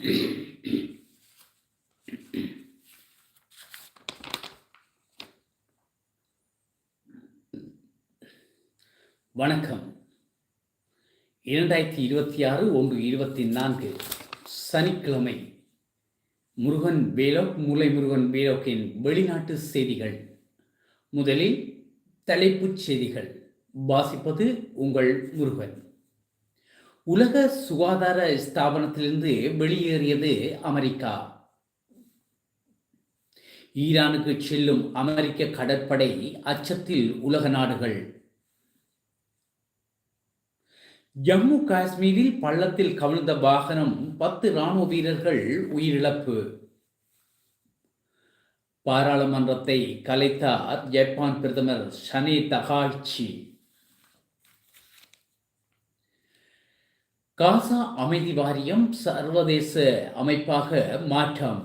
வணக்கம். இரண்டாயிரத்தி இருபத்தி ஆறு ஒன்று இருபத்தி நான்கு சனிக்கிழமை முருகன் வேலோக் முலை முருகன் வேலோக்கின் வெளிநாட்டு செய்திகள். முதலில் தலைப்புச் செய்திகள். வாசிப்பது உங்கள் முருகன். உலக சுகாதார ஸ்தாபனத்திலிருந்து வெளியேறியது அமெரிக்கா. ஈரானுக்கு செல்லும் அமெரிக்க கடற்படை அச்சத்தில் உலக நாடுகள். ஜம்மு காஷ்மீரில் பள்ளத்தில் கவிழ்ந்த வாகனம் பத்து ராணுவ வீரர்கள் உயிரிழப்பு. பாராளுமன்றத்தை கலைத்தார் ஜப்பான் பிரதமர் ஷனே தகாய்ச்சி. காசா அமைதி வாரியம் சர்வதேச அமைப்பாக மாற்றம்.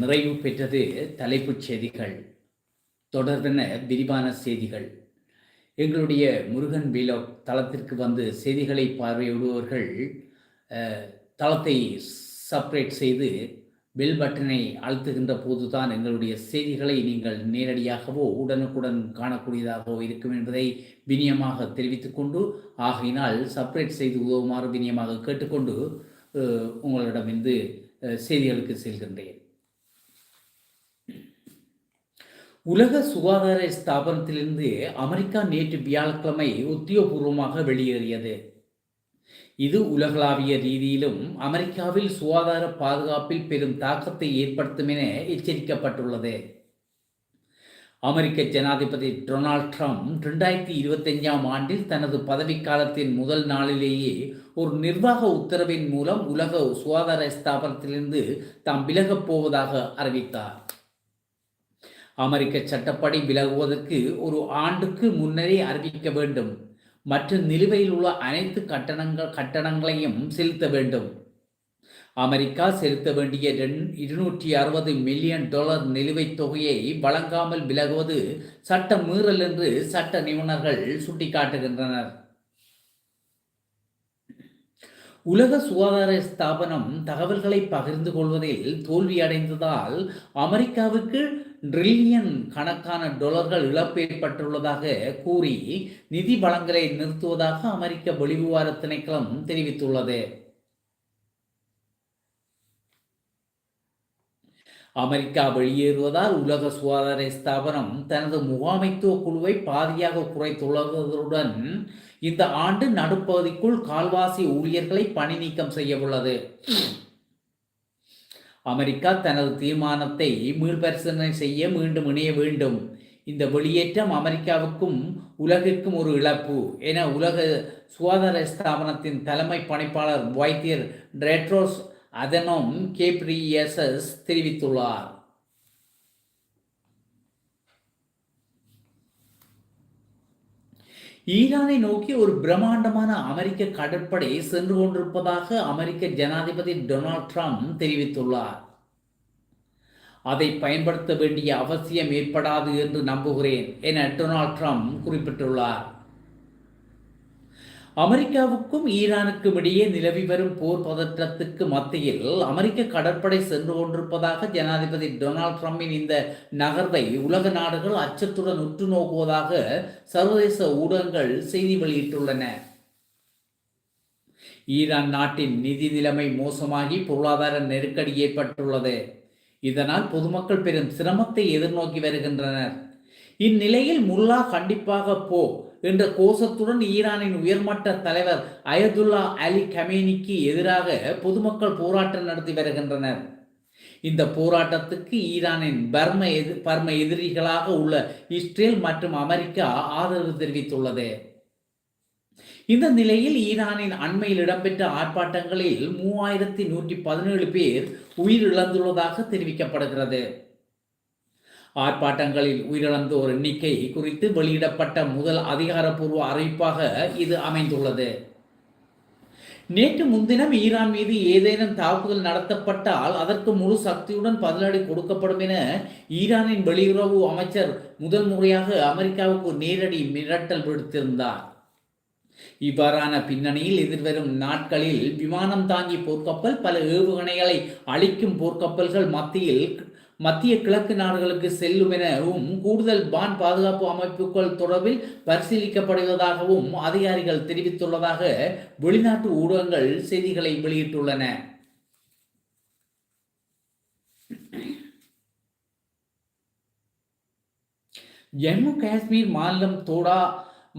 நிறைவு பெற்றது தலைப்புச் செய்திகள். தொடர்பென விரிவான செய்திகள். எங்களுடைய முருகன் வீலாக் தளத்திற்கு வந்து செய்திகளை பார்வையிடுபவர்கள் தளத்தை சப்ரேட் செய்து பெல் பட்டனை அழுத்துகின்ற போதுதான் எங்களுடைய செய்திகளை நீங்கள் நேரடியாகவோ உடனுக்குடன் காணக்கூடியதாகவோ இருக்கும் என்பதை வினியமாக தெரிவித்துக்கொண்டு ஆகையினால் சப்ரேட் செய்து உதவுமாறு வினியமாக கேட்டுக்கொண்டு உங்களிடம் இருந்து செய்திகளுக்கு செல்கின்றேன். உலக சுகாதார ஸ்தாபனத்திலிருந்து அமெரிக்கா நேற்று வியாழக்கிழமை உத்தியோகபூர்வமாக வெளியேறியது. இது உலகளாவிய ரீதியிலும் அமெரிக்காவில் சுகாதார பாதுகாப்பில் பெரும் தாக்கத்தை ஏற்படுத்தும் என எச்சரிக்கப்பட்டுள்ளது. அமெரிக்க ஜனாதிபதி டொனால்ட் ட்ரம்ப் ரெண்டாயிரத்தி இருபத்தஞ்சாம் ஆண்டில் தனது பதவிக்காலத்தின் முதல் நாளிலேயே ஒரு நிர்வாக உத்தரவின் மூலம் உலக சுகாதார ஸ்தாபனத்திலிருந்து தாம் விலகப் போவதாக அறிவித்தார். அமெரிக்க சட்டப்படி விலகுவதற்கு ஒரு ஆண்டுக்கு முன்னரே அறிவிக்க வேண்டும். மற்ற நிலுவையில் உள்ள அனைத்து கட்டணங்கள் கட்டணங்களையும் செலுத்த வேண்டும். அமெரிக்கா செலுத்த வேண்டிய இருநூற்றி அறுபது மில்லியன் டாலர் நிலுவைத் தொகையை வழங்காமல் விலகுவது சட்ட மீறல் என்று சட்ட நிபுணர்கள் சுட்டிக்காட்டுகின்றனர். உலக சுகாதார ஸ்தாபனம் தகவல்களை பகிர்ந்து கொள்வதில் தோல்வியடைந்ததால் அமெரிக்காவுக்கு ட்ரில்லியன் கணக்கான டொலர்கள் இழப்பு ஏற்பட்டுள்ளதாக கூறி நிதி வளங்களை நிறுத்துவதாக அமெரிக்க வெளிவிவார திணைக்களம் தெரிவித்துள்ளது. அமெரிக்கா வெளியேறுவதால் உலக சுகாதார ஸ்தாபனம் தனது முகாமைத்துவ குழுவை பாதியாக குறைத்துள்ளதுடன் இந்த ஆண்டு நடுப்பகுதிக்குள் கால்வாசி ஊழியர்களை பணி நீக்கம் செய்ய உள்ளது அமெரிக்கா தனது தீர்மானத்தை மீள்பரிசீலனை செய்ய மீண்டும் இணைய வேண்டும். இந்த வெளியேற்றம் அமெரிக்காவுக்கும் உலகிற்கும் ஒரு இழப்பு. என உலக சுகாதார ஸ்தாபனத்தின் தலைமை பணிப்பாளர் வைத்தியர் ட்ரெட்ரோஸ் அதனும் கேப்ரியசஸ் தெரிவித்துள்ளார். ஈரானை நோக்கி ஒரு பிரம்மாண்டமான அமெரிக்க கடற்படை சென்று கொண்டிருப்பதாக அமெரிக்க ஜனாதிபதி டொனால்ட் ட்ரம்ப் தெரிவித்துள்ளார். அதை பயன்படுத்த வேண்டிய அவசியம் ஏற்படாது என்று நம்புகிறேன் என டொனால்ட் ட்ரம்ப் குறிப்பிட்டுள்ளார். அமெரிக்காவுக்கும் ஈரானுக்கும் இடையே நிலவி வரும் போர் பதற்றத்துக்கு மத்தியில் அமெரிக்க கடற்படை சென்று கொண்டிருப்பதாக ஜனாதிபதி டொனால்ட் ட்ரம்பின் இந்த நகர்வை உலக நாடுகள் அச்சத்துடன் உற்று நோக்குவதாக சர்வதேச ஊடகங்கள் செய்தி வெளியிட்டுள்ளன. ஈரான் நாட்டின் நிதி நிலைமை மோசமாகி பொருளாதார நெருக்கடி ஏற்பட்டுள்ளது. இதனால் பொதுமக்கள் பெரும் சிரமத்தை எதிர்நோக்கி வருகின்றனர். இந்நிலையில் முல்லா கண்டிப்பாக போ என்ற கோஷத்துடன் ஈரானின் உயர்மட்ட தலைவர் அயதுல்லா அலி கமேனிக்கு எதிராக பொதுமக்கள் போராட்டம் நடத்தி வருகின்றனர். இந்த போராட்டத்துக்கு ஈரானின் பர்ம எதிர் பர்ம எதிரிகளாக உள்ள இஸ்ரேல் மற்றும் அமெரிக்கா ஆதரவு தெரிவித்துள்ளது. இந்த நிலையில் ஈரானின் அண்மையில் இடம்பெற்ற ஆர்ப்பாட்டங்களில் மூவாயிரத்தி நூற்றி பதினேழு பேர் உயிரிழந்துள்ளதாக தெரிவிக்கப்படுகிறது. ஆர்ப்பாட்டங்களில் உயிரிழந்தோர் எண்ணிக்கை குறித்து வெளியிடப்பட்ட முதல் அதிகாரப்பூர்வ அறிவிப்பாக இது அமைந்துள்ளது. நேற்று முன்தினம் ஈரான் மீது ஏதேனும் தாக்குதல் நடத்தப்பட்டால் அதற்கு முழு சக்தியுடன் பதிலடி கொடுக்கப்படும் என ஈரானின் வெளியுறவு அமைச்சர் முதல் முறையாக அமெரிக்காவுக்கு நேரடி மிரட்டல் விடுத்திருந்தார். இவ்வாறான பின்னணியில் எதிர்வரும் நாட்களில் விமானம் தாங்கி போர்க்கப்பல் பல ஏவுகணைகளை அளிக்கும் போர்க்கப்பல்கள் மத்தியில் மத்திய கிழக்கு நாடுகளுக்கு செல்லும் எனவும் கூடுதல் பான் பாதுகாப்பு அமைப்புகள் தொடர்பில் பரிசீலிக்கப்படுவதாகவும் அதிகாரிகள் தெரிவித்துள்ளதாக வெளிநாட்டு ஊடகங்கள் செய்திகளை வெளியிட்டுள்ளன. ஜம்மு காஷ்மீர் மாநிலம் தோடா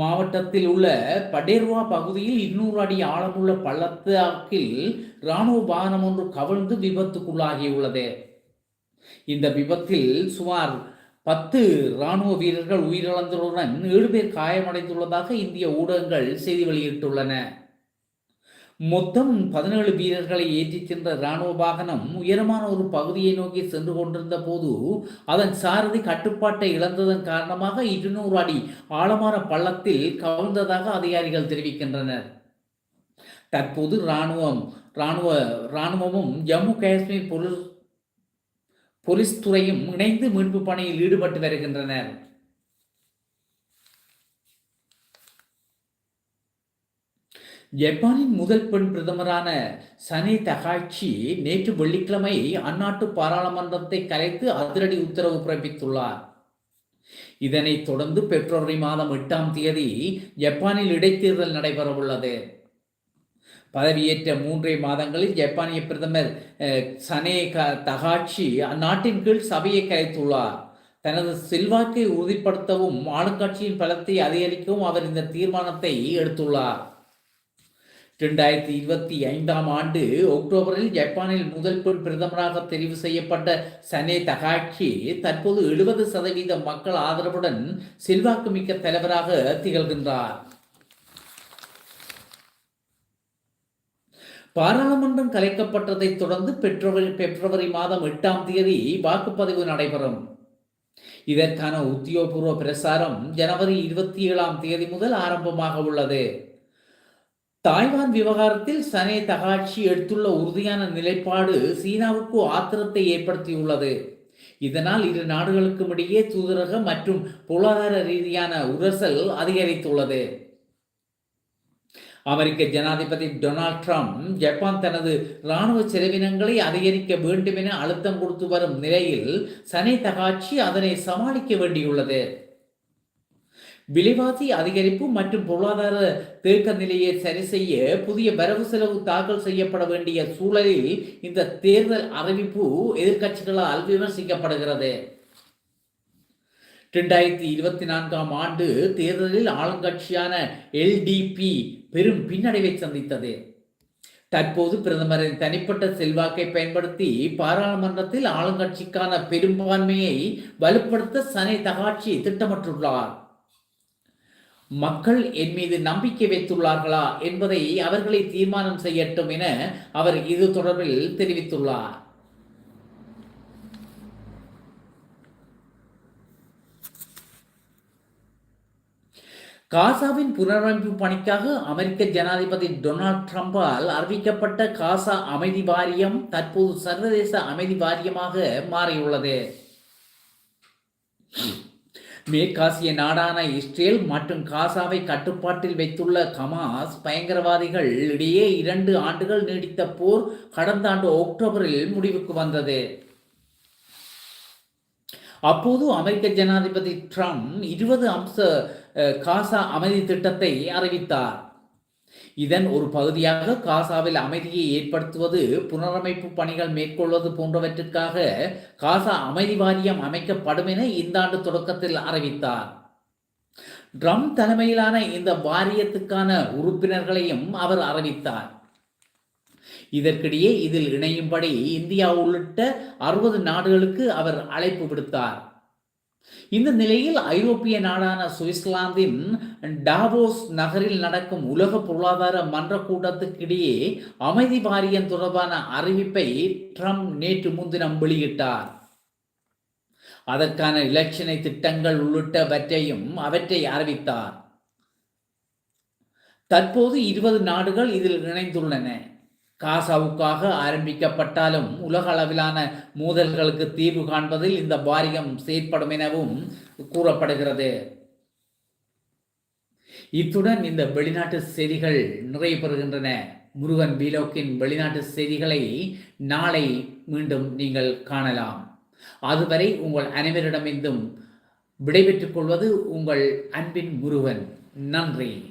மாவட்டத்தில் உள்ள படேர்வா பகுதியில் இருநூறு அடி ஆழமுள்ள பள்ளத்தாக்கில் இராணுவ வாகனம் ஒன்று கவிழ்ந்து விபத்துக்குள்ளாகியுள்ளது. இந்த விபத்தில் சுமார் பத்து இராணுவ வீரர்கள் உயிரிழந்துள்ளதுடன் ஏழு பேர் காயமடைந்துள்ளதாக இந்திய ஊடகங்கள் செய்தி வெளியிட்டுள்ளன. மொத்தம் பதினேழு வீரர்களை ஏற்றிச் சென்ற இராணுவ வாகனம் உயரமான ஒரு பகுதியை நோக்கி சென்று கொண்டிருந்த போது அதன் சாரதி கட்டுப்பாட்டை இழந்ததன் காரணமாக இருநூறு அடி ஆழமான பள்ளத்தில் கவிழ்ந்ததாக அதிகாரிகள் தெரிவிக்கின்றனர். தற்போது இராணுவம் இராணுவ இராணுவமும் ஜம்மு காஷ்மீர் பொருள் போலீஸ் துறையும் இணைந்து மீட்பு பணியில் ஈடுபட்டு வருகின்றனர். ஜப்பானின் முதல் பெண் பிரதமரான சனி தகாட்சி நேற்று வெள்ளிக்கிழமை அந்நாட்டு பாராளுமன்றத்தை கலைத்து அதிரடி உத்தரவு பிறப்பித்துள்ளார். இதனைத் தொடர்ந்து பிப்ரவரி மாதம் எட்டாம் தேதி ஜப்பானில் இடைத்தேர்தல் நடைபெறவுள்ளது. பதவியேற்ற மூன்றே மாதங்களில் ஜப்பானிய பிரதமர் சனே தகாட்சி அந்நாட்டின் கீழ் சபையை கலைத்துள்ளார். தனது செல்வாக்கை உறுதிப்படுத்தவும் ஆளுங்கட்சியின் பலத்தை அதிகரிக்கவும் அவர் இந்த தீர்மானத்தை எடுத்துள்ளார். இரண்டாயிரத்தி இருபத்தி ஐந்தாம் ஆண்டு அக்டோபரில் ஜப்பானில் முதல் பெண் பிரதமராக தெரிவு செய்யப்பட்ட சனே தகாட்சி தற்போது எழுபது சதவீத மக்கள் ஆதரவுடன் செல்வாக்குமிக்க தலைவராக திகழ்கின்றார். பாராளுமன்றம் கலைக்கப்பட்டதைத் தொடர்ந்து பிப்ரவரி பிப்ரவரி மாதம் எட்டாம் தேதி வாக்குப்பதிவு நடைபெறும். இதற்கான உத்தியோகபூர்வ பிரசாரம் ஜனவரி இருபத்தி ஏழாம் தேதி முதல் ஆரம்பமாக உள்ளது. தாய்வான் விவகாரத்தில் சனே தகாட்சி எடுத்துள்ள உறுதியான நிலைப்பாடு சீனாவுக்கு ஆத்திரத்தை ஏற்படுத்தியுள்ளது. இதனால் இரு நாடுகளுக்கும் இடையே தூதரக மற்றும் பொருளாதார ரீதியான உரசல் அதிகரித்துள்ளது. அமெரிக்க ஜனாதிபதி டொனால்ட் ட்ரம்ப் ஜப்பான் தனது இராணுவ செலவினங்களை அதிகரிக்க வேண்டும் என அழுத்தம் கொடுத்து வரும் நிலையில் சனி தகாட்சி அதனை சமாளிக்க வேண்டியுள்ளது. விலைவாசி அதிகரிப்பு மற்றும் பொருளாதார தேக்க நிலையை சரி செய்ய புதிய வரவு செலவு தாக்கல் செய்யப்பட வேண்டிய சூழலில் இந்த தேர்தல் அறிவிப்பு எதிர்கட்சிகளால் விமர்சிக்கப்படுகிறது. இரண்டாயிரத்தி இருபத்தி நான்காம் ஆண்டு தேர்தலில் ஆளுங்கட்சியான எல்டிபி பெரும் பின்னடைவை சந்தித்தது. தற்போது பிரதமரின் தனிப்பட்ட செல்வாக்கை பயன்படுத்தி பாராளுமன்றத்தில் ஆளுங்கட்சிக்கான பெரும்பான்மையை வலுப்படுத்த சனை தகாட்சி திட்டமிட்டுள்ளார். மக்கள் என் மீது நம்பிக்கை வைத்துள்ளார்களா என்பதை அவர்களை தீர்மானம் செய்யட்டும் என அவர் இது தொடர்பில் தெரிவித்துள்ளார். காசாவின் புனரமைப்பு பணிக்காக அமெரிக்க ஜனாதிபதி டொனால்ட் ட்ரம்பால் அறிவிக்கப்பட்ட காசா அமைதி வாரியம் தற்போது சர்வதேச அமைதி வாரியமாக மாறியுள்ளது. மேற்காசிய நாடான இஸ்ரேல் மற்றும் காசாவை கட்டுப்பாட்டில் வைத்துள்ள கமாஸ் பயங்கரவாதிகள் இடையே இரண்டு ஆண்டுகள் நீடித்த போர் கடந்த ஆண்டு அக்டோபரில் முடிவுக்கு வந்தது. அப்போது அமெரிக்க ஜனாதிபதி ட்ரம்ப் இருபது அம்ச காசா அமைதி திட்டத்தை அறிவித்தார். இதன் ஒரு பகுதியாக காசாவில் அமைதியை ஏற்படுத்துவது புனரமைப்பு பணிகள் மேற்கொள்வது போன்றவற்றிற்காக காசா அமைதி வாரியம் அமைக்கப்படும் என இந்த ஆண்டு தொடக்கத்தில் அறிவித்தார். ட்ரம் தலைமையிலான இந்த வாரியத்துக்கான உறுப்பினர்களையும் அவர் அறிவித்தார். இதற்கிடையே இதில் இணையும்படி இந்தியா உள்ளிட்ட அறுபது நாடுகளுக்கு அவர் அழைப்பு விடுத்தார். இந்த நிலையில் ஐரோப்பிய நாடான சுவிட்சர்லாந்தின் டாவோஸ் நகரில் நடக்கும் உலக பொருளாதார மன்ற கூட்டத்துக்கிடையே அமைதி வாரியம் தொடர்பான அறிவிப்பை ட்ரம்ப் நேற்று முன்தினம் வெளியிட்டார். அதற்கான இலட்சணை திட்டங்கள் உள்ளிட்டவற்றையும் அவற்றை அறிவித்தார். தற்போது இருபது நாடுகள் இதில் இணைந்துள்ளன. காசாவுக்காக ஆரம்பிக்கப்பட்டாலும் உலக அளவிலான மோதல்களுக்கு தீர்வு காண்பதில் இந்த வாரியம் செயற்படும் எனவும் கூறப்படுகிறது. இத்துடன் இந்த வெளிநாட்டு செய்திகள் நிறைவு பெறுகின்றன. முருகன் பீலோக்கின் வெளிநாட்டு செய்திகளை நாளை மீண்டும் நீங்கள் காணலாம். அதுவரை உங்கள் அனைவரிடமிருந்தும் விடைபெற்றுக் கொள்வது உங்கள் அன்பின் முருகன். நன்றி.